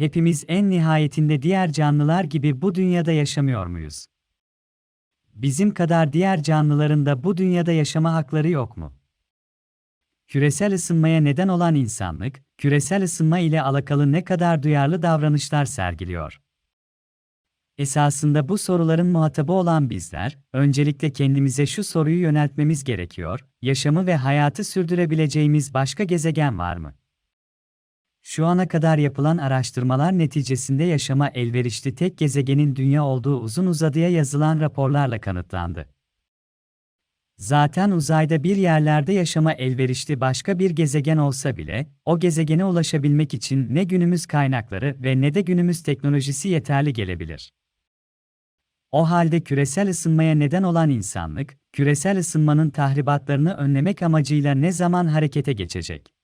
hepimiz en nihayetinde diğer canlılar gibi bu dünyada yaşamıyor muyuz? Bizim kadar diğer canlıların da bu dünyada yaşama hakları yok mu? Küresel ısınmaya neden olan insanlık, küresel ısınma ile alakalı ne kadar duyarlı davranışlar sergiliyor? Esasında bu soruların muhatabı olan bizler, öncelikle kendimize şu soruyu yöneltmemiz gerekiyor, yaşamı ve hayatı sürdürebileceğimiz başka gezegen var mı? Şu ana kadar yapılan araştırmalar neticesinde yaşama elverişli tek gezegenin dünya olduğu uzun uzadıya yazılan raporlarla kanıtlandı. Zaten uzayda bir yerlerde yaşama elverişli başka bir gezegen olsa bile, o gezegene ulaşabilmek için ne günümüz kaynakları ve ne de günümüz teknolojisi yeterli gelebilir. O halde küresel ısınmaya neden olan insanlık, küresel ısınmanın tahribatlarını önlemek amacıyla ne zaman harekete geçecek?